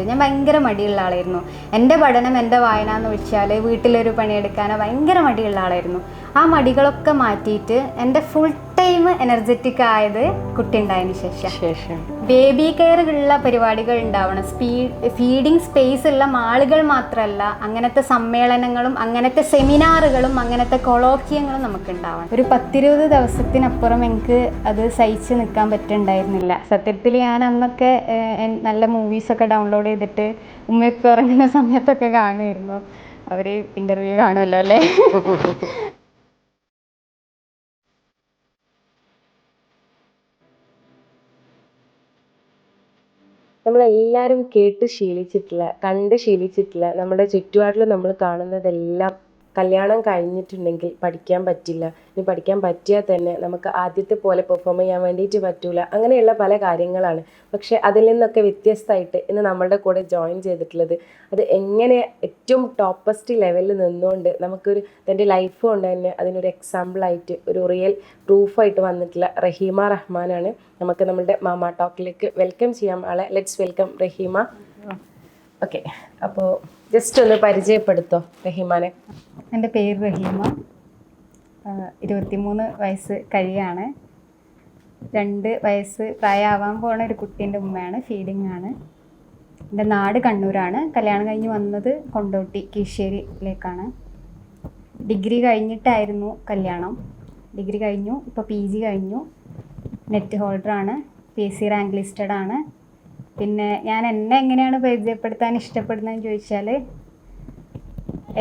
വെച്ചിട്ട് ഞാൻ ഭയങ്കര മടിയുള്ള ആളായിരുന്നു. എന്റെ പഠനം എന്റെ വായന എന്ന് വെച്ചാൽ വീട്ടിലൊരു പണിയെടുക്കാനോ ഭയങ്കര മടിയുള്ള ആളായിരുന്നു. ആ മടികളൊക്കെ മാറ്റിയിട്ട് എന്റെ ഫുൾ ടൈം എനർജറ്റിക് ആയത് കുട്ടി ഉണ്ടായതിനു ശേഷം. ശേഷം. ബേബി കെയർ ഉള്ള പരിപാടികൾ ഉണ്ടാവണം. സ്പീഡ് ഫീഡിങ് സ്പേസ് ഉള്ള മാളുകൾ മാത്രമല്ല അങ്ങനത്തെ സമ്മേളനങ്ങളും അങ്ങനത്തെ സെമിനാറുകളും അങ്ങനത്തെ കൊളോക്കിയങ്ങളും നമുക്ക് ഉണ്ടാവണം. ഒരു പത്തിരുപത് ദിവസത്തിനപ്പുറം എനിക്ക് അത് സഹിച്ച് നിൽക്കാൻ പറ്റുന്നുണ്ടായിരുന്നില്ല സത്യത്തിൽ ഞാൻ അന്നൊക്കെ നല്ല മൂവീസൊക്കെ ഡൗൺലോഡ് ചെയ്തിട്ട് ഉമ്മയൊക്കെ ഉറങ്ങുന്ന സമയത്തൊക്കെ കാണുമായിരുന്നു. അവർ ഇന്റർവ്യൂ കാണുമല്ലോ അല്ലേ? നമ്മളെല്ലാവരും കേട്ട് ശീലിച്ചിട്ടുള്ള കണ്ട് ശീലിച്ചിട്ടുള്ള നമ്മുടെ ചുറ്റുപാടിൽ നമ്മൾ കാണുന്നതെല്ലാം കല്യാണം കഴിഞ്ഞിട്ടുണ്ടെങ്കിൽ പഠിക്കാൻ പറ്റില്ല. ഇനി പഠിക്കാൻ പറ്റിയാൽ തന്നെ നമുക്ക് ആദ്യത്തെ പോലെ പെർഫോം ചെയ്യാൻ വേണ്ടിയിട്ട് പറ്റൂല. അങ്ങനെയുള്ള പല കാര്യങ്ങളാണ്. പക്ഷെ അതിൽ നിന്നൊക്കെ വ്യത്യസ്തമായിട്ട് ഇന്ന് നമ്മളുടെ കൂടെ ജോയിൻ ചെയ്തിട്ടുള്ളത്. അത് എങ്ങനെ ഏറ്റവും ടോപ്പസ്റ്റ് ലെവലിൽ നിന്നുകൊണ്ട് നമുക്കൊരു തന്റെ ലൈഫ് കൊണ്ട് തന്നെ അതിനൊരു എക്സാമ്പിളായിട്ട് ഒരു റിയൽ പ്രൂഫായിട്ട് വന്നിട്ടുള്ള റഹീമ റഹ്മാനാണ്. നമുക്ക് നമ്മളുടെ മാമ ടോക്കിലേക്ക് വെൽക്കം ചെയ്യാം ആളെ. Let's welcome Rahima. ഓക്കെ അപ്പോൾ ജസ്റ്റ് ഒന്ന് പരിചയപ്പെടുത്തോ റഹീമാനെ. എന്റെ പേര് റഹീമ. ഇരുപത്തിമൂന്ന് വയസ്സ് കഴിയാണ്. രണ്ട് വയസ്സ് പ്രായമാവാൻ പോണ ഒരു കുട്ടീന്റെ ഉമ്മയാണ് ഫീഡിംഗ് ആണ്. എന്റെ നാട് കണ്ണൂരാണ്. കല്യാണം കഴിഞ്ഞ് വന്നത് കൊണ്ടോട്ടി കീശ്ശേരിയിലേക്കാണ് ഡിഗ്രി കഴിഞ്ഞിട്ടായിരുന്നു കല്യാണം. ഡിഗ്രി കഴിഞ്ഞു ഇപ്പോൾ പി ജി കഴിഞ്ഞു. Net ഹോൾഡറാണ് P S C rank listed ആണ് പിന്നെ ഞാൻ എന്നെ എങ്ങനെയാണ് പരിചയപ്പെടുത്താൻ ഇഷ്ടപ്പെടുന്നതെന്ന് ചോദിച്ചാൽ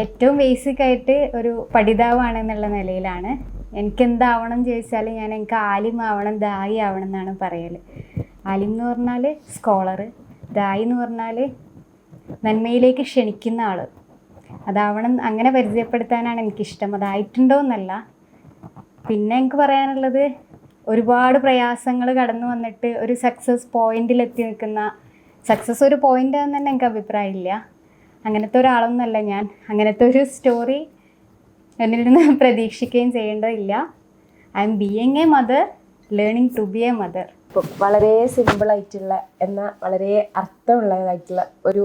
ഏറ്റവും ബേസിക് ആയിട്ട് ഒരു പഠിതാവാണ് എന്നുള്ള നിലയിലാണ്. എനിക്ക് എന്താവണം ചോദിച്ചാൽ ഞാൻ എനിക്ക് ആലിം ആവണം ദായി ആവണം എന്നാണ് പറയൽ ആലിം എന്ന് പറഞ്ഞാൽ സ്കോളർ ദായി എന്ന് പറഞ്ഞാൽ നന്മയിലേക്ക് ക്ഷണിക്കുന്ന ആൾ അതാവണം അങ്ങനെ പരിചയപ്പെടുത്താനാണ് എനിക്കിഷ്ടം. അതായിട്ടുണ്ടോ എന്നല്ല. പിന്നെ എനിക്ക് പറയാനുള്ളത് ഒരുപാട് പ്രയാസങ്ങൾ കടന്നു വന്നിട്ട് ഒരു സക്സസ് പോയിന്റിൽ എത്തി നിൽക്കുന്ന സക്സസ് ഒരു പോയിന്റ് തന്നെ എനിക്ക് അഭിപ്രായമില്ല. അങ്ങനത്തെ ഒരാളൊന്നുമല്ല ഞാൻ. അങ്ങനത്തെ ഒരു സ്റ്റോറി എന്നിൽ നിന്ന് പ്രതീക്ഷിക്കുകയും ചെയ്യേണ്ടതില്ല I am being a mother learning to be a mother ഇപ്പം വളരെ സിമ്പിളായിട്ടുള്ള എന്നാൽ വളരെ അർത്ഥമുള്ളതായിട്ടുള്ള ഒരു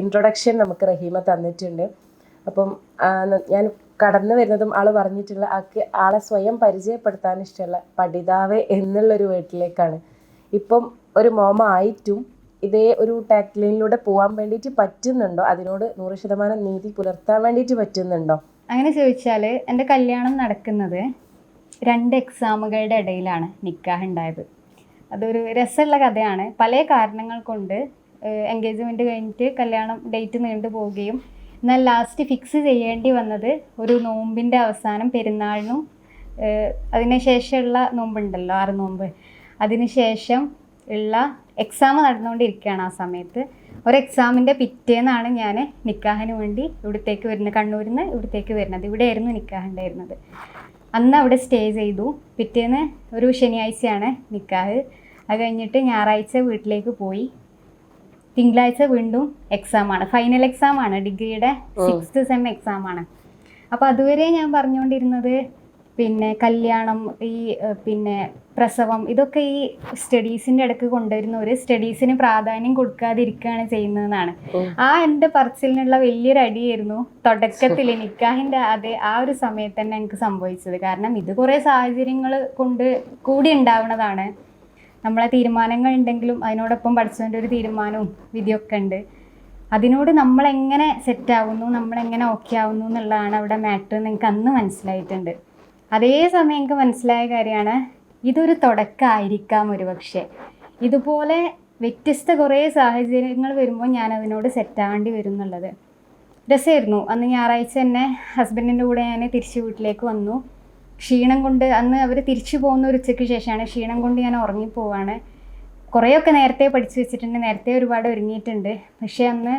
ഇൻട്രൊഡക്ഷൻ നമുക്ക് റഹീമ തന്നിട്ടുണ്ട്. അപ്പം ഞാൻ കടന്നു വരുന്നതും ആൾ പറഞ്ഞിട്ടുള്ള ആൾക്ക് ആളെ സ്വയം പരിചയപ്പെടുത്താൻ ഇഷ്ടമുള്ള പഠിതാവ് എന്നുള്ളൊരു വീട്ടിലേക്കാണ്. ഇപ്പം ഒരു മോമ ആയിട്ടും ഇതേ ഒരു ടാക്ലൈനിലൂടെ പോകാൻ വേണ്ടിയിട്ട് പറ്റുന്നുണ്ടോ? അതിനോട് നൂറ് ശതമാനം നീതി പുലർത്താൻ വേണ്ടിയിട്ട് പറ്റുന്നുണ്ടോ? അങ്ങനെ ചോദിച്ചാൽ എന്റെ കല്യാണം നടക്കുന്നത് രണ്ട് എക്സാമുകളുടെ ഇടയിലാണ് നിക്കാഹ് ഉണ്ടായത്. അതൊരു രസമുള്ള കഥയാണ്. പല കാരണങ്ങൾ കൊണ്ട് എൻഗേജ്മെന്റ് കഴിഞ്ഞിട്ട് കല്യാണം ഡേറ്റ് നീണ്ടു പോവുകയും എന്നാൽ ലാസ്റ്റ് ഫിക്സ് ചെയ്യേണ്ടി വന്നത് ഒരു നോമ്പിന്റെ അവസാനം പെരുന്നാളിനും അതിനുശേഷമുള്ള അതിന് ശേഷമുള്ള നോമ്പുണ്ടല്ലോ ആറ് നോമ്പ്. അതിന് ശേഷം ഉള്ള എക്സാം നടന്നുകൊണ്ടിരിക്കുകയാണ് ആ സമയത്ത്. ഒരു എക്സാമിന്റെ പിറ്റേന്നാണ് ഞാൻ നിക്കാഹിന് വേണ്ടി ഇവിടത്തേക്ക് വരുന്നത് കണ്ണൂരിൽ നിന്ന് ഇവിടത്തേക്ക് വരുന്നത്. ഇവിടെയായിരുന്നു നിക്കാഹ് ഉണ്ടായിരുന്നത്. അന്ന് അവിടെ സ്റ്റേ ചെയ്തു. പിറ്റേന്ന് ഒരു ശനിയാഴ്ചയാണ് നിക്കാഹ്. അത് കഴിഞ്ഞിട്ട് ഞായറാഴ്ച വീട്ടിലേക്ക് പോയി. തിങ്കളാഴ്ച വീണ്ടും എക്സാമാണ് ഫൈനൽ എക്സാമാണ് ഡിഗ്രിയുടെ സിക്സ്ത് സെം എക്സാമാണ് അപ്പോൾ അതുവരെ ഞാൻ പറഞ്ഞുകൊണ്ടിരുന്നത് പിന്നെ കല്യാണം ഈ പിന്നെ പ്രസവം ഇതൊക്കെ ഈ സ്റ്റഡീസിന്റെ ഇടയ്ക്ക് കൊണ്ടുവരുന്ന ഒരു സ്റ്റഡീസിന് പ്രാധാന്യം കൊടുക്കാതിരിക്കുകയാണ് ചെയ്യുന്നതെന്നാണ്. ആ എന്റെ പറച്ചിലിനുള്ള വലിയൊരു അടിയായിരുന്നു തുടക്കത്തിൽ നിക്കാഹിന്റെ അതേ ആ ഒരു സമയത്ത് തന്നെ എനിക്ക് സംഭവിച്ചത്. കാരണം ഇത് കുറേ സാഹചര്യങ്ങൾ കൊണ്ട് കൂടി ഉണ്ടാവുന്നതാണ് നമ്മളെ തീരുമാനങ്ങൾ ഉണ്ടെങ്കിലും അതിനോടൊപ്പം പഠിച്ചതിന്റെ ഒരു തീരുമാനവും വിധിയൊക്കെ ഉണ്ട്. അതിനോട് നമ്മളെങ്ങനെ സെറ്റ് ആവുന്നു നമ്മളെങ്ങനെ ഓക്കെ ആവുന്നു എന്നുള്ളതാണ് അവിടെ മാറ്റർ നിങ്ങൾക്ക് എനിക്ക് അന്ന് മനസ്സിലായിട്ടുണ്ട്. അതേ സമയം എനിക്ക് മനസ്സിലായ കാര്യമാണ് ഇതൊരു തുടക്കമായിരിക്കാം ഒരു പക്ഷേ. ഇതുപോലെ വ്യത്യസ്ത കുറേ സാഹചര്യങ്ങൾ വരുമ്പോൾ ഞാൻ അതിനോട് സെറ്റാവേണ്ടി വരും എന്നുള്ളത് രസമായിരുന്നു. അന്ന് ഞായറാഴ്ച തന്നെ ഹസ്ബൻഡിന്റെ കൂടെ ഞാൻ തിരിച്ച് വീട്ടിലേക്ക് വന്നു. ക്ഷീണം കൊണ്ട് അന്ന് അവർ തിരിച്ചു പോകുന്ന ഒരു ഉച്ചയ്ക്ക് ശേഷമാണ് ക്ഷീണം കൊണ്ട് ഞാൻ ഉറങ്ങിപ്പോവാണ്. കുറേയൊക്കെ നേരത്തെ പഠിച്ചു വെച്ചിട്ടുണ്ട് നേരത്തെ ഒരുപാട് ഒരുങ്ങിയിട്ടുണ്ട്. പക്ഷേ അന്ന്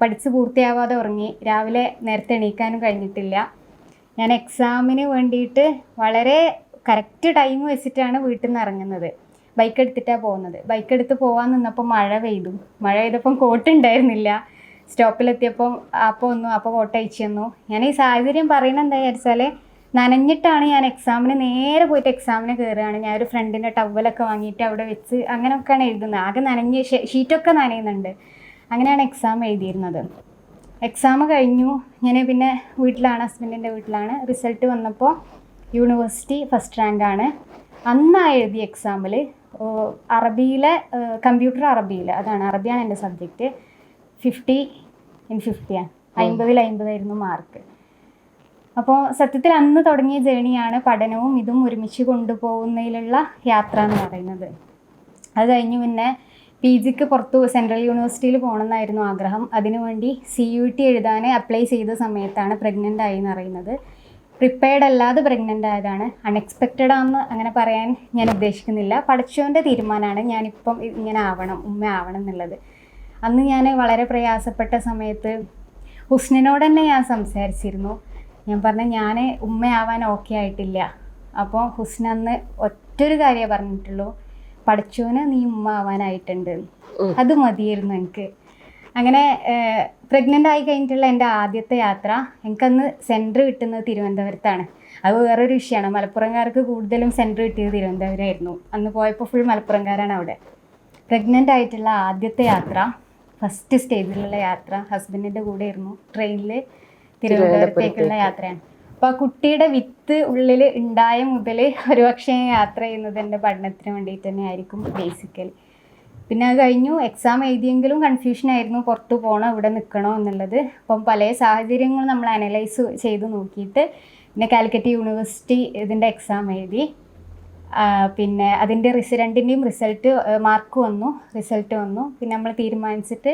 പഠിച്ച് പൂർത്തിയാവാതെ ഉറങ്ങി. രാവിലെ നേരത്തെ എണീക്കാനും കഴിഞ്ഞിട്ടില്ല. ഞാൻ എക്സാമിന് വേണ്ടിയിട്ട് വളരെ കറക്റ്റ് ടൈം വെച്ചിട്ടാണ് വീട്ടിൽ നിന്ന് ഇറങ്ങുന്നത്. ബൈക്ക് എടുത്തിട്ടാണ് പോകുന്നത്. ബൈക്ക് എടുത്ത് പോകാൻ നിന്നപ്പോൾ മഴ പെയ്തു. മഴ പെയ്തപ്പം കോട്ട് ഉണ്ടായിരുന്നില്ല. സ്റ്റോപ്പിലെത്തിയപ്പം അപ്പോൾ ഒന്നു അപ്പോൾ കോട്ട് അയച്ചു തന്നു. ഞാൻ ഈ സാഹചര്യം പറയുന്നത് എന്താ വിചാരിച്ചാൽ നനഞ്ഞിട്ടാണ് ഞാൻ എക്സാമിന് നേരെ പോയിട്ട് എക്സാമിന് കയറുകയാണ്. ഞാൻ ഒരു ഫ്രണ്ടിന്റെ ടവലൊക്കെ വാങ്ങിയിട്ട് അവിടെ വെച്ച് അങ്ങനെയൊക്കെയാണ് എഴുതുന്നത്. ആകെ നനഞ്ഞ് ഷീറ്റൊക്കെ നനയുന്നുണ്ട്. അങ്ങനെയാണ് എക്സാം എഴുതിയിരുന്നത്. എക്സാം കഴിഞ്ഞു. ഞാൻ പിന്നെ വീട്ടിലാണ് ഹസ്ബൻഡിന്റെ വീട്ടിലാണ്. റിസൾട്ട് വന്നപ്പോൾ യൂണിവേഴ്സിറ്റി ഫസ്റ്റ് റാങ്കാണ് അന്ന് ആ എഴുതിയ എക്സാമിൽ അറബിയിലെ കമ്പ്യൂട്ടർ അറബിയിൽ അതാണ് അറബിയാണ് എന്റെ സബ്ജക്റ്റ് ഫിഫ്റ്റി ഇൻ ഫിഫ്റ്റിയാണ് അമ്പതിൽ അമ്പതായിരുന്നു മാർക്ക് അപ്പോൾ സത്യത്തിൽ അന്ന് തുടങ്ങിയ ജേണിയാണ് പഠനവും ഇതും ഒരുമിച്ച് കൊണ്ടുപോകുന്നതിലുള്ള യാത്ര എന്ന് പറയുന്നത്. അത് കഴിഞ്ഞ് പിന്നെ പി ജിക്ക് പുറത്തു സെൻട്രൽ യൂണിവേഴ്സിറ്റിയിൽ പോകണമെന്നായിരുന്നു ആഗ്രഹം. അതിനുവേണ്ടി സി യു ടി എഴുതാൻ അപ്ലൈ ചെയ്ത സമയത്താണ് പ്രഗ്നന്റ് ആയി എന്ന് അറിയുന്നത്. പ്രിപ്പയർഡ് അല്ലാതെ പ്രഗ്നന്റ് ആയതാണ്. അൺഎക്സ്പെക്റ്റഡ് ആണെന്ന് അങ്ങനെ പറയാൻ ഞാൻ ഉദ്ദേശിക്കുന്നില്ല. പഠിച്ചവന്റെ തീരുമാനമാണ് ഞാനിപ്പം ഇങ്ങനെ ആവണം ഉമ്മ ആവണം എന്നുള്ളത്. അന്ന് ഞാൻ വളരെ പ്രയാസപ്പെട്ട സമയത്ത് ഹുസ്നനോട് തന്നെ ഞാൻ സംസാരിച്ചിരുന്നു. ഞാൻ പറഞ്ഞ ഞാൻ ഉമ്മയാവാൻ ഓക്കെ ആയിട്ടില്ല. അപ്പോൾ ഹുസ്നന്ന് ഒറ്റൊരു കാര്യമേ പറഞ്ഞിട്ടുള്ളൂ. പഠിച്ചോന് നീ ഉമ്മ ആവാനായിട്ടുണ്ട്. അത് മതിയായിരുന്നു എനിക്ക്. അങ്ങനെ പ്രഗ്നന്റ് ആയി കഴിഞ്ഞിട്ടുള്ള എന്റെ ആദ്യത്തെ യാത്ര എനിക്കന്ന് സെന്റർ കിട്ടുന്നത് തിരുവനന്തപുരത്താണ്. അത് വേറൊരു വിഷയമാണ്. മലപ്പുറംകാർക്ക് കൂടുതലും സെന്റർ കിട്ടിയത് തിരുവനന്തപുരമായിരുന്നു. അന്ന് പോയപ്പോൾ ഫുൾ മലപ്പുറംകാരാണ് അവിടെ. പ്രഗ്നന്റ് ആയിട്ടുള്ള ആദ്യത്തെ യാത്ര ഫസ്റ്റ് സ്റ്റേജിലുള്ള യാത്ര ഹസ്ബൻഡിന്റെ കൂടെ ആയിരുന്നു ട്രെയിനിൽ തിരുവനന്തപുരത്തേക്കുള്ള യാത്രയാണ്. അപ്പോൾ ആ കുട്ടിയുടെ വിത്ത് ഉള്ളിൽ ഉണ്ടായ മുതൽ ഒരുപക്ഷെ യാത്ര ചെയ്യുന്നത് എന്റെ പഠനത്തിന് വേണ്ടിയിട്ട് തന്നെ ആയിരിക്കും ബേസിക്കലി പിന്നെ അത് കഴിഞ്ഞു എക്സാം എഴുതിയെങ്കിലും കൺഫ്യൂഷൻ ആയിരുന്നു പുറത്തു പോകണോ ഇവിടെ നിൽക്കണോ എന്നുള്ളത്. അപ്പം പല സാഹചര്യങ്ങളും നമ്മൾ അനലൈസ് ചെയ്ത് നോക്കിയിട്ട് പിന്നെ കാലിക്കറ്റ് യൂണിവേഴ്സിറ്റി ഇതിന്റെ എക്സാം എഴുതി. പിന്നെ അതിന്റെ റിസ രണ്ടിന്റെയും റിസൾട്ട് മാർക്ക് വന്നു റിസൾട്ട് വന്നു. പിന്നെ നമ്മൾ തീരുമാനിച്ചിട്ട്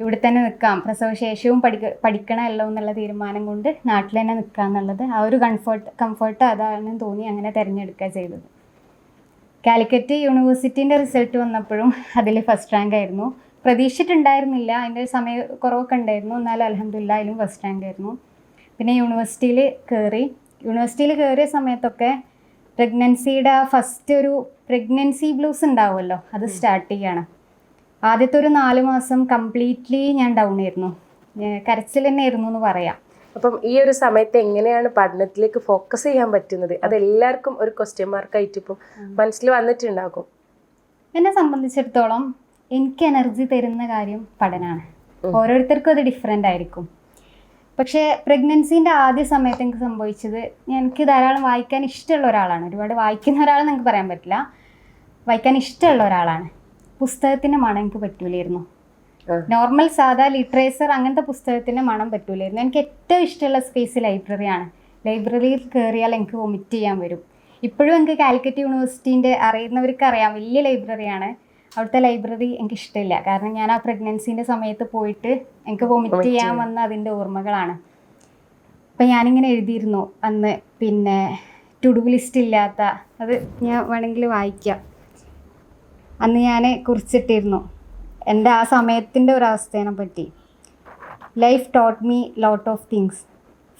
ഇവിടെ തന്നെ നിൽക്കാം. പ്രസവശേഷവും പഠിക്ക പഠിക്കണമല്ലോ എന്നുള്ള തീരുമാനം കൊണ്ട് നാട്ടിൽ തന്നെ നിൽക്കുക എന്നുള്ളത് ആ ഒരു കംഫർട്ട് കംഫർട്ട് അതാണെന്ന് തോന്നി അങ്ങനെ തിരഞ്ഞെടുക്കുക ചെയ്തത്. കാലിക്കറ്റ് യൂണിവേഴ്സിറ്റീന്റെ റിസൾട്ട് വന്നപ്പോഴും അതിൽ ഫസ്റ്റ് റാങ്ക് ആയിരുന്നു. പ്രതീക്ഷിച്ചിട്ടുണ്ടായിരുന്നില്ല. അതിന്റെ സമയ കുറവൊക്കെ ഉണ്ടായിരുന്നു. എന്നാലും അലഹമില്ല അതിലും ഫസ്റ്റ് റാങ്ക് ആയിരുന്നു. പിന്നെ യൂണിവേഴ്സിറ്റിയിൽ കയറി. യൂണിവേഴ്സിറ്റിയിൽ കയറിയ സമയത്തൊക്കെ പ്രഗ്നൻസിയുടെ ആ ഫസ്റ്റ് ഒരു പ്രഗ്നൻസി ബ്ലൂസ് ഉണ്ടാവുമല്ലോ? അത് സ്റ്റാർട്ട് ചെയ്യാണ്. ആദ്യത്തെ ഒരു നാല് മാസം കംപ്ലീറ്റ്ലി ഞാൻ ഡൗൺ ആയിരുന്നു. കരച്ചിൽ തന്നെ ആയിരുന്നു എന്ന് പറയാം. അപ്പം ഈ ഒരു സമയത്ത് എങ്ങനെയാണ് പഠനത്തിലേക്ക് ഫോക്കസ് ചെയ്യാൻ പറ്റുന്നത്? അത് എല്ലാവർക്കും ഒരു ക്വസ്റ്റ്യൻ മാർക്കായിട്ട് ഇപ്പം മനസ്സിൽ വന്നിട്ടുണ്ടാകും. എന്നെ സംബന്ധിച്ചിടത്തോളം എനിക്ക് എനർജി തരുന്ന കാര്യം പഠനമാണ് ഓരോരുത്തർക്കും അത് ഡിഫറെന്റ് ആയിരിക്കും. പക്ഷേ പ്രഗ്നൻസിന്റെ ആദ്യ സമയത്ത് എനിക്ക് സംഭവിച്ചത് എനിക്ക് ധാരാളം വായിക്കാൻ ഇഷ്ടമുള്ള ഒരാളാണ്. ഒരുപാട് വായിക്കുന്ന ഒരാൾ എനിക്ക് പറയാൻ പറ്റില്ല. വായിക്കാൻ ഇഷ്ടമുള്ള ഒരാളാണ്. പുസ്തകത്തിന്റെ മണം എനിക്ക് പറ്റൂലായിരുന്നു. നോർമൽ സാധാ ലിറ്ററേച്ചർ അങ്ങനത്തെ പുസ്തകത്തിന്റെ മണം പറ്റൂലായിരുന്നു. എനിക്ക് ഏറ്റവും ഇഷ്ടമുള്ള സ്പേസ് ലൈബ്രറിയാണ് ലൈബ്രറിയിൽ കയറിയാൽ എനിക്ക് വൊമിറ്റ് ചെയ്യാൻ വരും. ഇപ്പോഴും എനിക്ക് കാലിക്കറ്റ് യൂണിവേഴ്സിറ്റീന്റെ അറിയുന്നവർക്ക് അറിയാം വലിയ ലൈബ്രറിയാണ് അവിടുത്തെ ലൈബ്രറി എനിക്ക് ഇഷ്ടമില്ല. കാരണം ഞാൻ ആ പ്രഗ്നൻസിന്റെ സമയത്ത് പോയിട്ട് എനിക്ക് വൊമിറ്റ് ചെയ്യാൻ വന്ന അതിന്റെ ഓർമ്മകളാണ്. അപ്പം ഞാനിങ്ങനെ എഴുതിയിരുന്നു അന്ന്. പിന്നെ ടു ഡു ലിസ്റ്റ് ഇല്ലാത്ത അത് ഞാൻ വേണമെങ്കിൽ വായിക്കാം. അന്ന് ഞാൻ കുറിച്ചിട്ടിരുന്നു. എന്റെ ആ സമയത്തിന്റെ ഒരു അവസ്ഥേനെ പറ്റി. Life taught me lot of things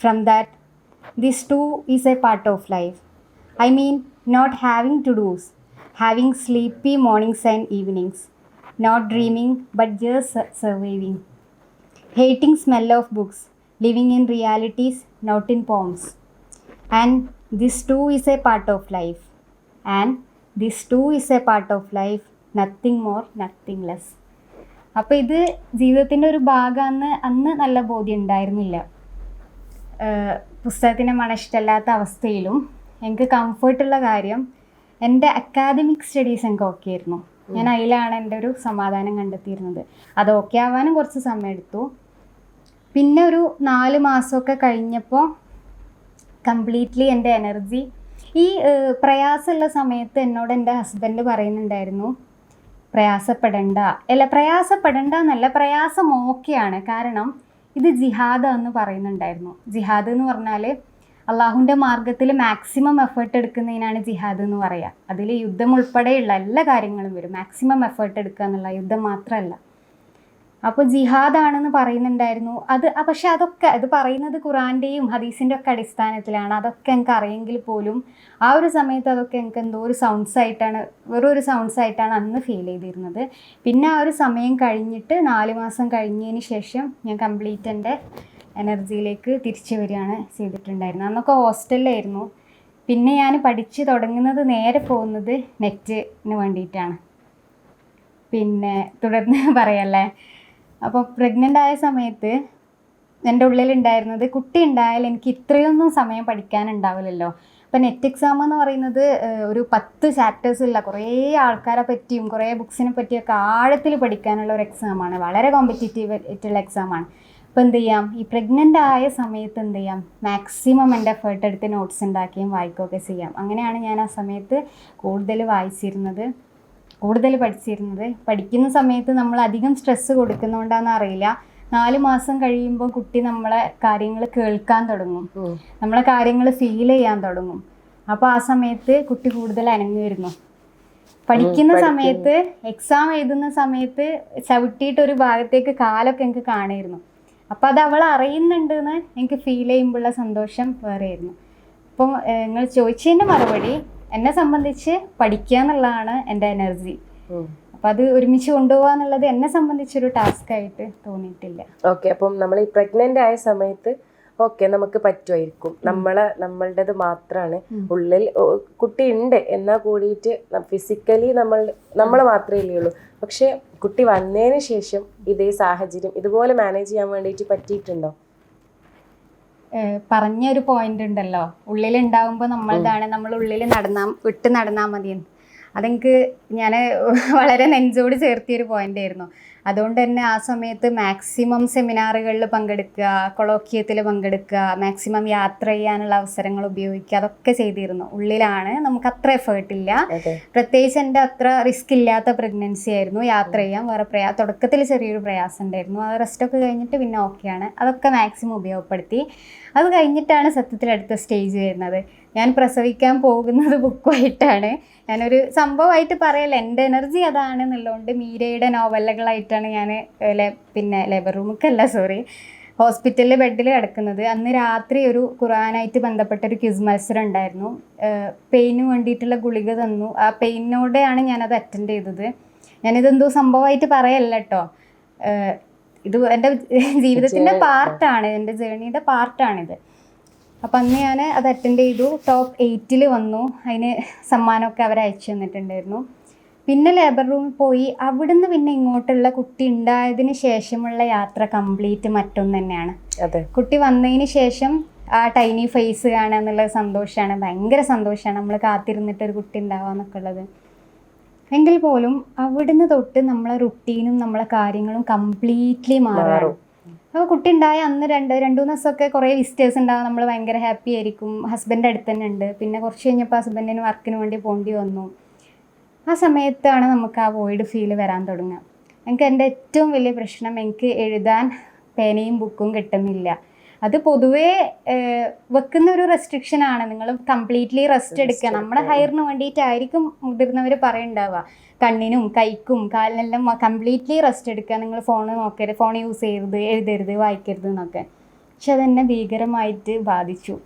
from that this too is a part of life I mean not having to dos having sleepy mornings and evenings not dreaming but just surviving hating smell of books living in realities not in poems. And this too is a part of life. And this too is a part of life nothing more nothing less അപ്പോൾ ഇത് ജീവിതത്തിന്റെ ഒരു ഭാഗമാണെന്ന് അന്ന് നല്ല ബോധ്യം ഉണ്ടായിരുന്നില്ല. പുസ്തകത്തിന്റെ മണം ഇഷ്ടമല്ലാത്ത അവസ്ഥയിലും എനിക്ക് കംഫർട്ടുള്ള കാര്യം എന്റെ അക്കാദമിക് സ്റ്റഡീസ് എനിക്ക് ഓക്കെ ആയിരുന്നു. ഞാൻ അതിലാണ് എന്റെ ഒരു സമാധാനം കണ്ടെത്തിയിരുന്നത്. അത് ഓക്കെ ആവാനും കുറച്ച് സമയം എടുത്തു പിന്നെ ഒരു നാല് മാസമൊക്കെ കഴിഞ്ഞപ്പോൾ കംപ്ലീറ്റ്ലി എന്റെ എനർജി ഈ പ്രയാസമുള്ള സമയത്ത് എന്നോട് എന്റെ ഹസ്ബൻഡ് പറയുന്നുണ്ടായിരുന്നു പ്രയാസപ്പെടണ്ട. അല്ല പ്രയാസപ്പെടണ്ട എന്നല്ല പ്രയാസം ഓക്കെയാണ് കാരണം ഇത് ജിഹാദ് എന്ന് പറയുന്നുണ്ടായിരുന്നു. ജിഹാദ് എന്ന് പറഞ്ഞാൽ അള്ളാഹുവിന്റെ മാർഗത്തിൽ മാക്സിമം എഫേർട്ട് എടുക്കുന്നതിനാണ് ജിഹാദ് എന്ന് പറയുക അതിൽ യുദ്ധം ഉൾപ്പെടെയുള്ള എല്ലാ കാര്യങ്ങളും വരും. മാക്സിമം എഫേർട്ട് എടുക്കുക എന്നുള്ള യുദ്ധം മാത്രമല്ല അപ്പോൾ ജിഹാദാണെന്ന് പറയുന്നുണ്ടായിരുന്നു. അത് പക്ഷെ അതൊക്കെ അത് പറയുന്നത് ഖുറാന്റെയും ഹദീസിന്റെ ഒക്കെ അടിസ്ഥാനത്തിലാണ്. അതൊക്കെ എനിക്ക് അറിയെങ്കിൽ പോലും ആ ഒരു സമയത്ത് അതൊക്കെ എനിക്ക് എന്തോ ഒരു സൗണ്ട്സ് ആയിട്ടാണ് വെറും ഒരു സൗണ്ട്സ് ആയിട്ടാണ് അന്ന് ഫീൽ ചെയ്തിരുന്നത്. പിന്നെ ആ ഒരു സമയം കഴിഞ്ഞിട്ട് നാല് മാസം കഴിഞ്ഞതിന് ശേഷം ഞാൻ കംപ്ലീറ്റ് എന്റെ എനർജിയിലേക്ക് തിരിച്ചു വരികയാണ് ചെയ്തിട്ടുണ്ടായിരുന്നത്. അന്നൊക്കെ ഹോസ്റ്റലിലായിരുന്നു പിന്നെ ഞാൻ പഠിച്ച് തുടങ്ങുന്നത് നേരെ പോകുന്നത് നെറ്റിന് വേണ്ടിയിട്ടാണ്. പിന്നെ തുടർന്ന് പറയല്ലേ? അപ്പോൾ പ്രഗ്നന്റ് ആയ സമയത്ത് എന്റെ ഉള്ളിലുണ്ടായിരുന്നത് കുട്ടി ഉണ്ടായാൽ എനിക്ക് ഇത്രയൊന്നും സമയം പഠിക്കാനുണ്ടാവില്ലല്ലോ അപ്പം നെറ്റ് എക്സാം എന്ന് പറയുന്നത് ഒരു പത്ത് ചാപ്റ്റേഴ്സ് ഉള്ള കുറേ ആൾക്കാരെ പറ്റിയും കുറേ ബുക്സിനെ പറ്റിയൊക്കെ ആഴത്തിൽ പഠിക്കാനുള്ള ഒരു എക്സാമാണ് വളരെ കോമ്പറ്റീറ്റീവ് ആയിട്ടുള്ള എക്സാമാണ് അപ്പോൾ എന്ത് ചെയ്യാം? ഈ പ്രഗ്നന്റ് ആയ സമയത്ത് എന്ത് ചെയ്യാം? മാക്സിമം എന്റെ എഫേർട്ട് എടുത്ത് നോട്ട്സ് ഉണ്ടാക്കുകയും വായിക്കുകയൊക്കെ ചെയ്യാം. അങ്ങനെയാണ് ഞാൻ ആ സമയത്ത് കൂടുതൽ വായിച്ചിരുന്നത്. കൂടുതൽ പഠിച്ചിരുന്നത്. പഠിക്കുന്ന സമയത്ത് നമ്മൾ അധികം സ്ട്രെസ്സ് കൊടുക്കുന്നതുകൊണ്ടാണെന്ന് അറിയില്ല. നാല് മാസം കഴിയുമ്പോൾ കുട്ടി നമ്മളെ കാര്യങ്ങൾ കേൾക്കാൻ തുടങ്ങും. നമ്മളെ കാര്യങ്ങൾ ഫീൽ ചെയ്യാൻ തുടങ്ങും. അപ്പോൾ ആ സമയത്ത് കുട്ടി കൂടുതൽ അനങ്ങി വരുന്നു പഠിക്കുന്ന. സമയത്ത് എക്സാം എഴുതുന്ന സമയത്ത് ചവിട്ടിയിട്ട് ഒരു ഭാഗത്തേക്ക് കാലൊക്കെ എനിക്ക് കാണായിരുന്നു. അപ്പോൾ അത് അവൾ അറിയുന്നുണ്ട് എന്ന് എനിക്ക് ഫീൽ ചെയ്യുമ്പോഴുള്ള സന്തോഷം വേറെയായിരുന്നു. അപ്പം നിങ്ങൾ ചോദിച്ചതിന്റെ മറുപടി എന്നെ സംബന്ധിച്ച് പഠിക്കുക എന്നുള്ളതാണ് എന്റെ എനർജി. അപ്പൊ അത് ഒരുമിച്ച് കൊണ്ടുപോകുക എന്നുള്ളത് എന്നെ സംബന്ധിച്ചൊരു ടാസ്ക് ആയിട്ട് തോന്നിയിട്ടില്ല. ഓക്കെ അപ്പം നമ്മൾ ഈ പ്രഗ്നന്റ് ആയ സമയത്ത് ഓക്കെ നമുക്ക് പറ്റുമായിരിക്കും. നമ്മളെ നമ്മളുടേത് മാത്രമാണ്. ഉള്ളിൽ കുട്ടി ഉണ്ട് എന്നാൽ കൂടിയിട്ട് ഫിസിക്കലി നമ്മൾ നമ്മൾ മാത്രമേ ഉള്ളൂ പക്ഷെ കുട്ടി വന്നതിന് ശേഷം ഇതേ സാഹചര്യം ഇതുപോലെ മാനേജ് ചെയ്യാൻ വേണ്ടിയിട്ട് പറ്റിയിട്ടുണ്ടോ? പറഞ്ഞ ഒരു പോയിന്റ് ഉണ്ടല്ലോ. ഉള്ളിലുണ്ടാവുമ്പോൾ നമ്മളതാണ് നമ്മൾ ഉള്ളിൽ നടന്നാ വിട്ട് നടന്നാൽ മതിയെന്ന്. അതെനിക്ക് ഞാൻ വളരെ നെഞ്ചോട് ചേർത്തിയൊരു പോയിന്റ് ആയിരുന്നു. അതുകൊണ്ട് തന്നെ ആ സമയത്ത് മാക്സിമം സെമിനാറുകളിൽ പങ്കെടുക്കുക കൊളോക്കിയത്തിൽ പങ്കെടുക്കുക മാക്സിമം യാത്ര ചെയ്യാനുള്ള അവസരങ്ങൾ ഉപയോഗിക്കുക അതൊക്കെ ചെയ്തിരുന്നു. ഉള്ളിലാണ് നമുക്ക് അത്ര എഫേർട്ട് ഇല്ല. പ്രത്യേകിച്ച് എന്റെ അത്ര റിസ്ക് ഇല്ലാത്ത പ്രഗ്നൻസി ആയിരുന്നു യാത്ര ചെയ്യാൻ. വേറെ പ്രയാ തുടക്കത്തിൽ ചെറിയൊരു പ്രയാസം ഉണ്ടായിരുന്നു. അത് റെസ്റ്റൊക്കെ കഴിഞ്ഞിട്ട് പിന്നെ ഓക്കെയാണ് അതൊക്കെ മാക്സിമം ഉപയോഗപ്പെടുത്തി. അത് കഴിഞ്ഞിട്ടാണ് സത്യത്തിൽ അടുത്ത സ്റ്റേജ് വരുന്നത്. ഞാൻ പ്രസവിക്കാൻ പോകുന്നത് ബുക്കുമായിട്ടാണ് ഞാനൊരു സംഭവമായിട്ട് പറയല്ല. എന്റെ എനർജി അതാണ് എന്നുള്ളതുകൊണ്ട് മീരയുടെ നോവലുകളായിട്ടാണ് ഞാൻ പിന്നെ ലേബർ റൂമൊക്കെയല്ല സോറി ഹോസ്പിറ്റലിലെ ബെഡിൽ കിടക്കുന്നത്. അന്ന് രാത്രി ഒരു ഖുറാനായിട്ട് ബന്ധപ്പെട്ട ഒരു ക്വിസ് മത്സരം ഉണ്ടായിരുന്നു. പെയിന് വേണ്ടിയിട്ടുള്ള ഗുളിക തന്നു. ആ പെയിനോടെയാണ് ഞാനത് അറ്റൻഡ് ചെയ്തത്. ഞാനിതെന്തോ സംഭവമായിട്ട് പറയല്ല കേട്ടോ ഇത് എന്റെ ജീവിതത്തിന്റെ പാർട്ടാണ് എന്റെ ജേണിയുടെ പാർട്ടാണിത് അപ്പം അന്ന് ഞാൻ അത് അറ്റൻഡ് ചെയ്തു. ടോപ്പ് എയ്റ്റിൽ വന്നു. അതിന് സമ്മാനമൊക്കെ അവർ അയച്ചു തന്നിട്ടുണ്ടായിരുന്നു. പിന്നെ ലേബർ റൂമിൽ പോയി. അവിടുന്ന് പിന്നെ ഇങ്ങോട്ടുള്ള കുട്ടി ഉണ്ടായതിന് ശേഷമുള്ള യാത്ര കംപ്ലീറ്റ് മറ്റൊന്ന് തന്നെയാണ്. കുട്ടി വന്നതിന് ശേഷം ആ ടൈനി ഫേസ് കാണുക എന്നുള്ള സന്തോഷമാണ് ഭയങ്കര സന്തോഷമാണ് നമ്മൾ കാത്തിരുന്നിട്ട് ഒരു കുട്ടി ഉണ്ടാവുക എന്നൊക്കെ ഉള്ളത്. എങ്കിൽ പോലും അവിടുന്ന് തൊട്ട് നമ്മളെ റുട്ടീനും നമ്മളെ കാര്യങ്ങളും കംപ്ലീറ്റ്ലി മാറും മാറും. അപ്പോൾ കുട്ടി ഉണ്ടായ അന്ന് രണ്ട് രണ്ടു മൂന്ന് ദിവസമൊക്കെ കുറേ വിസിറ്റേഴ്സ് ഉണ്ടാവും. നമ്മൾ ഭയങ്കര ഹാപ്പി ആയിരിക്കും. ഹസ്ബൻഡ് അടുത്ത് തന്നെ ഉണ്ട്. പിന്നെ കുറച്ച് കഴിഞ്ഞപ്പോൾ ഹസ്ബൻഡിന് വർക്കിന് വേണ്ടി പോകേണ്ടി വന്നു. ആ സമയത്താണ് നമുക്ക് ആ വോയിഡ് ഫീൽ വരാൻ തുടങ്ങുക. എനിക്ക് എന്റെ ഏറ്റവും വലിയ പ്രശ്നം എനിക്ക് എഴുതാൻ പേനയും ബുക്കും കിട്ടുന്നില്ല. അത് പൊതുവേ വെക്കുന്ന ഒരു റെസ്ട്രിക്ഷൻ ആണ്. നിങ്ങൾ കംപ്ലീറ്റ്ലി റെസ്റ്റ് എടുക്കുക. നമ്മുടെ ഹയറിന് വേണ്ടിയിട്ടായിരിക്കും മുതിർന്നവർ പറയുണ്ടാവുക. കണ്ണിനും കൈക്കും കാലിനെല്ലാം കംപ്ലീറ്റ്ലി റെസ്റ്റ് എടുക്കുക. നിങ്ങൾ ഫോൺ നോക്കരുത് ഫോൺ യൂസ് ചെയ്യരുത് എഴുതരുത് വായിക്കരുത് എന്നൊക്കെ. പക്ഷെ അതെന്നെ ഭീകരമായിട്ട് ബാധിച്ചു.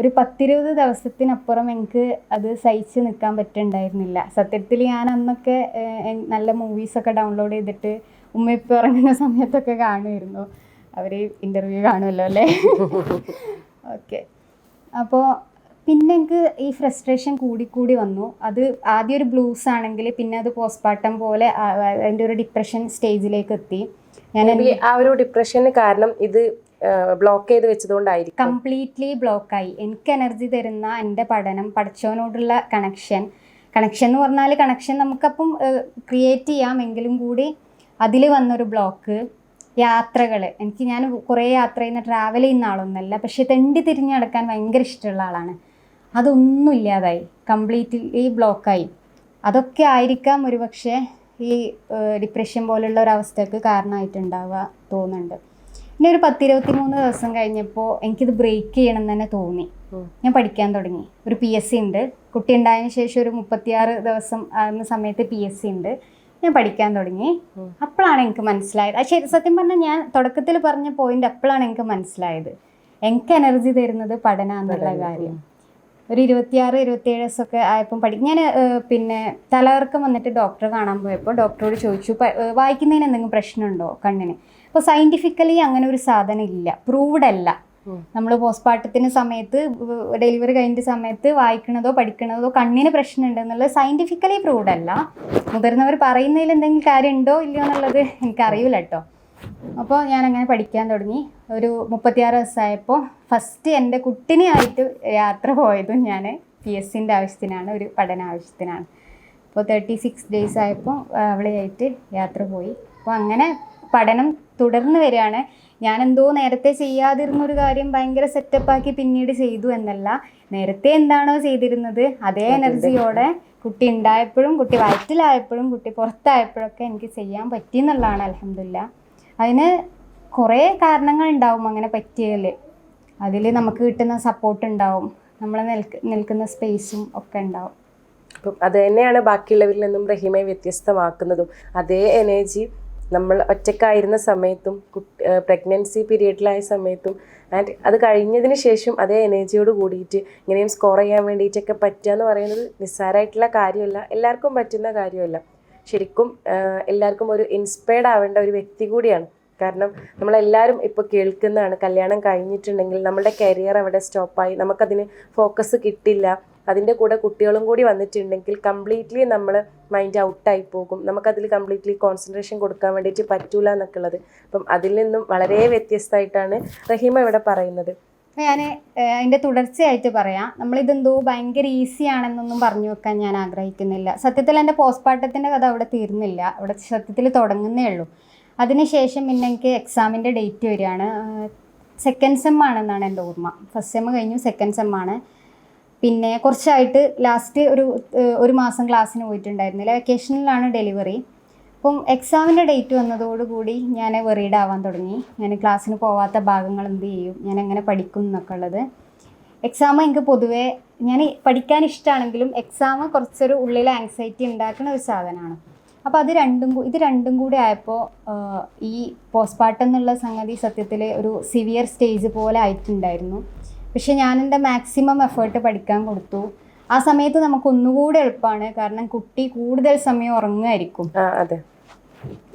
ഒരു പത്തിരുപത് ദിവസത്തിനപ്പുറം എനിക്ക് അത് സഹിച്ച് നിൽക്കാൻ പറ്റുന്നുണ്ടായിരുന്നില്ല സത്യത്തിൽ ഞാൻ അന്നൊക്കെ നല്ല മൂവീസൊക്കെ ഡൗൺലോഡ് ചെയ്തിട്ട് ഉമ്മയിപ്പ് ഇറങ്ങുന്ന സമയത്തൊക്കെ കാണുമായിരുന്നു. അവർ ഇന്റർവ്യൂ കാണുമല്ലോ അല്ലേ? ഓക്കെ അപ്പോൾ പിന്നെ എനിക്ക് ഈ ഫ്രസ്ട്രേഷൻ കൂടിക്കൂടി വന്നു. അത് ആദ്യം ഒരു ബ്ലൂസ് ആണെങ്കിൽ പിന്നെ അത് പോസ്റ്റ്മോർട്ടം പോലെ അതിന്റെ ഒരു ഡിപ്രഷൻ സ്റ്റേജിലേക്ക് എത്തി. ഞാൻ ആ ഒരു ഡിപ്രഷന് കാരണം ഇത് ബ്ലോക്ക് ചെയ്ത് വെച്ചതുകൊണ്ടായിരിക്കും. കംപ്ലീറ്റ്ലി ബ്ലോക്കായി എനിക്ക് എനർജി തരുന്ന എന്റെ പഠനം പഠിച്ചവനോടുള്ള കണക്ഷൻ കണക്ഷൻ എന്ന് പറഞ്ഞാൽ കണക്ഷൻ നമുക്കപ്പം ക്രിയേറ്റ് ചെയ്യാം എങ്കിലും കൂടി അതിൽ വന്നൊരു ബ്ലോക്ക് യാത്രകൾ എനിക്ക് ഞാൻ കുറേ യാത്ര ചെയ്യുന്ന ട്രാവൽ ചെയ്യുന്ന ആളൊന്നുമല്ല പക്ഷേ തെണ്ടി തിരിഞ്ഞ് നടക്കാൻ ഭയങ്കര ഇഷ്ടമുള്ള ആളാണ്. അതൊന്നും ഇല്ലാതായി. കംപ്ലീറ്റ്ലി ബ്ലോക്കായി അതൊക്കെ ആയിരിക്കാം ഒരുപക്ഷെ ഈ ഡിപ്രഷൻ പോലുള്ള ഒരു അവസ്ഥക്ക് കാരണമായിട്ടുണ്ടാവുക തോന്നുന്നുണ്ട്. പിന്നെ ഒരു പത്തിരുപത്തി മൂന്ന് ദിവസം കഴിഞ്ഞപ്പോൾ എനിക്കിത് ബ്രേക്ക് ചെയ്യണം എന്ന് തന്നെ തോന്നി. ഞാൻ പഠിക്കാൻ തുടങ്ങി. ഒരു പി എസ് സി ഉണ്ട്. കുട്ടി ഉണ്ടായതിന് ശേഷം ഒരു മുപ്പത്തിയാറ് ദിവസം ആകുന്ന സമയത്ത് പി എസ് സി ഉണ്ട്. ഞാൻ പഠിക്കാൻ തുടങ്ങി. അപ്പോഴാണ് എനിക്ക് മനസ്സിലായത്. ആ ശരി സത്യം പറഞ്ഞാൽ ഞാൻ തുടക്കത്തിൽ പറഞ്ഞ പോയിന്റ് അപ്പോഴാണ് എനിക്ക് മനസ്സിലായത്. എനിക്ക് എനർജി തരുന്നത് പഠനമെന്നുള്ള കാര്യം. ഒരു ഇരുപത്തിയാറ് ഇരുപത്തിയേഴ് ദിവസമൊക്കെ ആയപ്പം പഠിക്കും ഞാൻ പിന്നെ തലകറക്കം വന്നിട്ട് ഡോക്ടറെ കാണാൻ പോയപ്പോൾ ഡോക്ടറോട് ചോദിച്ചു "പ- ഏഹ് വായിക്കുന്നതിന് എന്തെങ്കിലും പ്രശ്നമുണ്ടോ കണ്ണിന്? അപ്പോൾ സയന്റിഫിക്കലി അങ്ങനെ ഒരു സാധനം ഇല്ല. പ്രൂവ്ഡ് അല്ല. നമ്മൾ പോസ്റ്റ്മോർട്ടത്തിന് സമയത്ത് ഡെലിവറി കഴിഞ്ഞ സമയത്ത് വായിക്കണതോ പഠിക്കണതോ കണ്ണിന് പ്രശ്നമുണ്ട് എന്നുള്ളത് സയന്റിഫിക്കലി പ്രൂവ്ഡ് അല്ല. മുതിർന്നവർ പറയുന്നതിൽ എന്തെങ്കിലും കാര്യമുണ്ടോ ഇല്ലയോ എന്നുള്ളത് എനിക്കറിയില്ല കേട്ടോ. അപ്പോൾ ഞാൻ അങ്ങനെ പഠിക്കാൻ തുടങ്ങി. ഒരു മുപ്പത്തിയാറ് വയസ്സായപ്പോൾ ഫസ്റ്റ് എന്റെ കുട്ടിനെയായിട്ട് യാത്ര പോയതും ഞാൻ പി എസ് സിന്റെ ആവശ്യത്തിനാണ് ഒരു പഠന ആവശ്യത്തിനാണ്. അപ്പോൾ തേർട്ടി സിക്സ് ഡേയ്സ് ആയപ്പോൾ അവളെയായിട്ട് യാത്ര പോയി. അപ്പോൾ അങ്ങനെ പഠനം തുടർന്ന് വരികയാണ്. ഞാൻ എന്തോ നേരത്തെ ചെയ്യാതിരുന്ന ഒരു കാര്യം ഭയങ്കര സെറ്റപ്പാക്കി പിന്നീട് ചെയ്തു എന്നല്ല. നേരത്തെ എന്താണോ ചെയ്തിരുന്നത് അതേ എനർജിയോടെ കുട്ടി ഉണ്ടായപ്പോഴും കുട്ടി വയറ്റിലായപ്പോഴും കുട്ടി പുറത്തായപ്പോഴൊക്കെ എനിക്ക് ചെയ്യാൻ പറ്റി എന്നുള്ളതാണ് അലഹമില്ല അതിന് കുറേ കാരണങ്ങൾ ഉണ്ടാവും അങ്ങനെ പറ്റിയതിൽ അതിൽ നമുക്ക് കിട്ടുന്ന സപ്പോർട്ട് ഉണ്ടാവും നമ്മളെ നിൽക്ക് നിൽക്കുന്ന സ്പേസും ഒക്കെ ഉണ്ടാവും. അപ്പം അത് തന്നെയാണ് ബാക്കിയുള്ളവരിൽ നിന്നും റഹീമയെ വ്യത്യസ്തമാക്കുന്നതും. അതേ എനർജി നമ്മൾ ഒറ്റക്കായിരുന്ന സമയത്തും പ്രഗ്നൻസി പീരീഡിലായ സമയത്തും ആൻഡ് അത് കഴിഞ്ഞതിന് ശേഷം അതേ എനർജിയോട് കൂടിയിട്ട് ഇങ്ങനെയും സ്കോർ ചെയ്യാൻ വേണ്ടിയിട്ടൊക്കെ പറ്റുക എന്ന് പറയുന്നത് നിസ്സാരമായിട്ടുള്ള കാര്യമല്ല എല്ലാവർക്കും പറ്റുന്ന കാര്യമല്ല. ശരിക്കും എല്ലാവർക്കും ഒരു ഇൻസ്പയർഡ് ആവേണ്ട ഒരു വ്യക്തി കൂടിയാണ്. കാരണം നമ്മളെല്ലാവരും ഇപ്പോൾ കേൾക്കുന്നതാണ്. കല്യാണം കഴിഞ്ഞിട്ടുണ്ടെങ്കിൽ നമ്മുടെ കരിയർ അവിടെ സ്റ്റോപ്പായി നമുക്കതിന് ഫോക്കസ് കിട്ടില്ല. അതിന്റെ കൂടെ കുട്ടികളും കൂടി വന്നിട്ടുണ്ടെങ്കിൽ കംപ്ലീറ്റ്ലി നമ്മൾ മൈൻഡ് ഔട്ടായി പോകും. നമുക്കതിൽ കംപ്ലീറ്റ്ലി കോൺസെൻട്രേഷൻ കൊടുക്കാൻ വേണ്ടിയിട്ട് പറ്റൂല എന്നൊക്കെ ഉള്ളത് അപ്പം അതിൽ നിന്നും വളരെ വ്യത്യസ്തമായിട്ടാണ് റഹീമ ഇവിടെ പറയുന്നത്. ഞാൻ അതിന്റെ തുടർച്ചയായിട്ട് പറയാം. നമ്മളിതെന്തോ ഭയങ്കര ഈസി ആണെന്നൊന്നും പറഞ്ഞു വെക്കാൻ ഞാൻ ആഗ്രഹിക്കുന്നില്ല. സത്യത്തിൽ എന്റെ പോസ്റ്റ്മോർട്ടത്തിന്റെ കഥ അവിടെ തീർന്നില്ല. അവിടെ സത്യത്തിൽ തുടങ്ങുന്നേ ഉള്ളൂ. അതിനുശേഷം പിന്നെ എനിക്ക് എക്സാമിന്റെ ഡേറ്റ് വരികയാണ്. സെക്കൻഡ് സെം ആണെന്നാണ് എന്റെ ഓർമ്മ. ഫസ്റ്റ് സെം കഴിഞ്ഞു സെക്കൻഡ് സെം ആണ്. പിന്നെ കുറച്ചായിട്ട് ലാസ്റ്റ് ഒരു ഒരു മാസം ക്ലാസ്സിന് പോയിട്ടുണ്ടായിരുന്നില്ല വെക്കേഷനിലാണ് ഡെലിവറി അപ്പം എക്സാമിന്റെ ഡേറ്റ് വന്നതോടുകൂടി ഞാൻ വെറീഡ് ആവാൻ തുടങ്ങി. ഞാൻ ക്ലാസ്സിന് പോവാത്ത ഭാഗങ്ങൾ എന്ത് ചെയ്യും? ഞാൻ എങ്ങനെ പഠിക്കും എന്നൊക്കെ ഉള്ളത്. എക്സാം എനിക്ക് പൊതുവേ ഞാൻ പഠിക്കാൻ ഇഷ്ടമാണെങ്കിലും എക്സാം കുറച്ചൊരു ഉള്ളിൽ ആങ്സൈറ്റി ഉണ്ടാക്കുന്ന ഒരു സാധനമാണ്. അപ്പോൾ അത് രണ്ടും ഇത് രണ്ടും കൂടെ ആയപ്പോൾ ഈ പോസ്റ്റ്പാർട്ടം എന്നുള്ള സംഗതി സത്യത്തിൽ ഒരു സിവിയർ സ്റ്റേജ് പോലെ ആയിട്ടുണ്ടായിരുന്നു. പക്ഷേ ഞാൻ എന്റെ മാക്സിമം എഫേർട്ട് പഠിക്കാൻ കൊടുത്തു. ആ സമയത്ത് നമുക്ക് ഒന്നുകൂടി എളുപ്പമാണ് കാരണം കുട്ടി കൂടുതൽ സമയം ഉറങ്ങുമായിരിക്കും.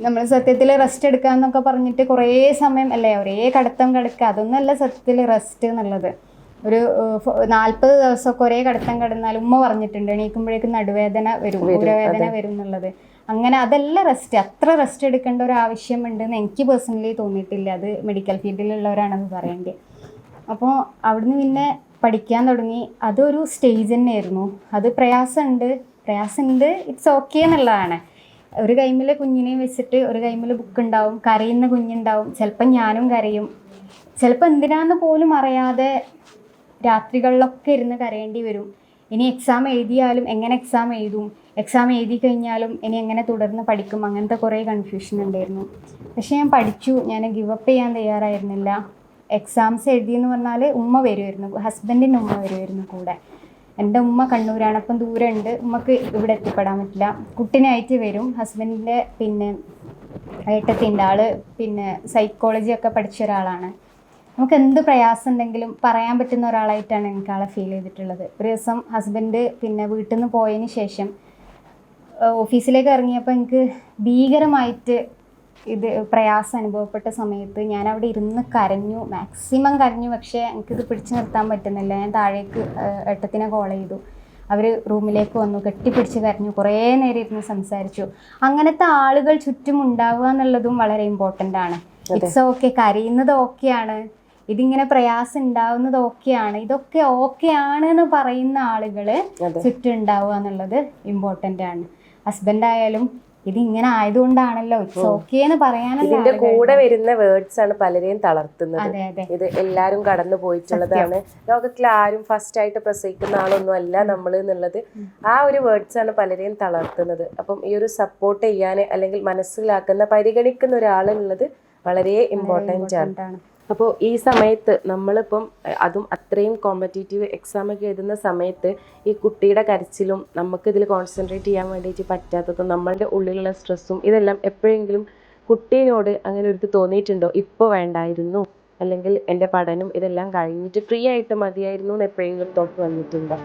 നമ്മൾ സത്യത്തിൽ റെസ്റ്റ് എടുക്കാന്നൊക്കെ പറഞ്ഞിട്ട് കുറേ സമയം അല്ലേ ഒരേ കടത്തം കിടക്കുക അതൊന്നുമല്ല സത്യത്തിൽ റെസ്റ്റ് എന്നുള്ളത്. ഒരു നാൽപ്പത് ദിവസമൊക്കെ ഒരേ കടത്തം കിടന്നാൽ ഉമ്മ പറഞ്ഞിട്ടുണ്ട് എണീക്കുമ്പോഴേക്കും നടുവേദന വരും ഊരവേദന വരും എന്നുള്ളത്. അങ്ങനെ അതല്ല റെസ്റ്റ് അത്ര റെസ്റ്റ് എടുക്കേണ്ട ഒരു ആവശ്യമുണ്ടെന്ന് എനിക്ക് പേഴ്സണലി തോന്നിയിട്ടില്ല. അത് മെഡിക്കൽ ഫീൽഡിലുള്ളവരാണെന്ന് പറയേണ്ടത് അപ്പോൾ അവിടുന്ന് പിന്നെ പഠിക്കാൻ തുടങ്ങി. അതൊരു സ്റ്റേജ് തന്നെയായിരുന്നു. അത് പ്രയാസമുണ്ട്. പ്രയാസമുണ്ട്. ഇറ്റ്സ് ഓക്കെ എന്നുള്ളതാണ്. ഒരു കൈമിൽ കുഞ്ഞിനെയും വെച്ചിട്ട് ഒരു കൈമിൽ ബുക്ക് ഉണ്ടാവും. കരയുന്ന കുഞ്ഞുണ്ടാവും. ചിലപ്പോൾ ഞാനും കരയും. ചിലപ്പോൾ എന്തിനാന്ന് പോലും അറിയാതെ രാത്രികളിലൊക്കെ ഇരുന്ന് കരയേണ്ടി വരും. ഇനി എക്സാം എഴുതിയാലും എങ്ങനെ എക്സാം എഴുതും? എക്സാം എഴുതി കഴിഞ്ഞാലും ഇനി എങ്ങനെ തുടർന്ന് പഠിക്കും? അങ്ങനത്തെ കുറേ കൺഫ്യൂഷൻ ഉണ്ടായിരുന്നു. പക്ഷേ ഞാൻ പഠിച്ചു. ഞാൻ ഗിവ് അപ്പ് ചെയ്യാൻ തയ്യാറായിരുന്നില്ല. എക്സാംസ് എഴുതിയെന്ന് പറഞ്ഞാൽ ഉമ്മ വരുമായിരുന്നു ഹസ്ബൻഡിന്റെ ഉമ്മ വരുമായിരുന്നു കൂടെ. എന്റെ ഉമ്മ കണ്ണൂരാണ് അപ്പം ദൂരമുണ്ട് ഉമ്മക്ക് ഇവിടെ എത്തിപ്പെടാൻ പറ്റില്ല. കുട്ടിനായിട്ട് വരും. ഹസ്ബൻഡിന്റെ പിന്നെ ഏട്ടത്തിന്റെ ആൾ പിന്നെ സൈക്കോളജി ഒക്കെ പഠിച്ച ഒരാളാണ്. നമുക്ക് എന്ത് പ്രയാസം ഉണ്ടെങ്കിലും പറയാൻ പറ്റുന്ന ഒരാളായിട്ടാണ് എനിക്ക് ആളെ ഫീൽ ചെയ്തിട്ടുള്ളത്. ഒരു ദിവസം ഹസ്ബൻഡ് പിന്നെ വീട്ടിൽ നിന്ന് പോയതിന് ശേഷം ഓഫീസിലേക്ക് ഇറങ്ങിയപ്പോൾ എനിക്ക് ഭീകരമായിട്ട് ഇത് പ്രയാസം അനുഭവപ്പെട്ട സമയത്ത് ഞാൻ അവിടെ ഇരുന്ന് കരഞ്ഞു. മാക്സിമം കരഞ്ഞു പക്ഷേ എനിക്കിത് പിടിച്ചു നിർത്താൻ പറ്റുന്നില്ല. ഞാൻ താഴേക്ക് എട്ടത്തിനെ ഏട്ടത്തിനെ കോൾ ചെയ്തു. അവർ റൂമിലേക്ക് വന്നു കെട്ടിപ്പിടിച്ച് കരഞ്ഞു കുറേ നേരം ഇരുന്ന് സംസാരിച്ചു. അങ്ങനത്തെ ആളുകൾ ചുറ്റും ഉണ്ടാവുക എന്നുള്ളതും വളരെ ഇമ്പോർട്ടന്റ് ആണ്. ഇറ്റ്സ് ഓക്കെ കരയുന്നത് ഓക്കെയാണ് ഇതിങ്ങനെ പ്രയാസം ഉണ്ടാവുന്നത് ഓക്കെയാണ് ഇതൊക്കെ ഓക്കെ ആണ് എന്ന് പറയുന്ന ആളുകൾ. ചുറ്റും ഉണ്ടാവുക എന്നുള്ളത് ഇമ്പോർട്ടന്റ് ആണ്. ഹസ്ബൻഡ് ആയാലും ഇത് ഇങ്ങനെ ആയതുകൊണ്ടാണല്ലോ. ഇറ്റ്സ് ഓക്കെ എന്ന് പറയാനല്ല ഇതിന്റെ കൂടെ വരുന്ന വേർഡ്സ് ആണ് പലരെയും തളർത്തുന്നത്. ഇത് എല്ലാരും കടന്നു പോയിട്ടുള്ളതാണ്. ലോകത്തിൽ ആരും ഫസ്റ്റ് ആയിട്ട് പ്രസവിക്കുന്ന ആളൊന്നും അല്ല നമ്മൾ എന്നുള്ളത്. ആ ഒരു വേർഡ്സ് ആണ് പലരെയും തളർത്തുന്നത്. അപ്പം ഈ ഒരു സപ്പോർട്ട് ചെയ്യാൻ അല്ലെങ്കിൽ മനസ്സിലാക്കുന്ന പരിഗണിക്കുന്ന ഒരാൾ എന്നുള്ളത് വളരെ ഇമ്പോർട്ടന്റ് ആണ്. അപ്പോൾ ഈ സമയത്ത് നമ്മളിപ്പം അതും അത്രയും കോമ്പറ്റേറ്റീവ് എക്സാം ഒക്കെ എഴുതുന്ന സമയത്ത് ഈ കുട്ടിയുടെ കരച്ചിലും നമുക്ക് ഇതിൽ കോൺസെൻട്രേറ്റ് ചെയ്യാൻ വേണ്ടിയിട്ട് പറ്റാത്തതും നമ്മളുടെ ഉള്ളിലുള്ള സ്ട്രെസ്സും ഇതെല്ലാം എപ്പോഴെങ്കിലും കുട്ടീനോട് അങ്ങനെ ഒരു തോന്നിയിട്ടുണ്ടോ? ഇപ്പോൾ വേണ്ടായിരുന്നു. അല്ലെങ്കിൽ എന്റെ പഠനം ഇതെല്ലാം കഴിഞ്ഞിട്ട് ഫ്രീ ആയിട്ട് മതിയായിരുന്നു എന്ന് എപ്പോഴെങ്കിലും തോട്ട് വന്നിട്ടുണ്ടോ?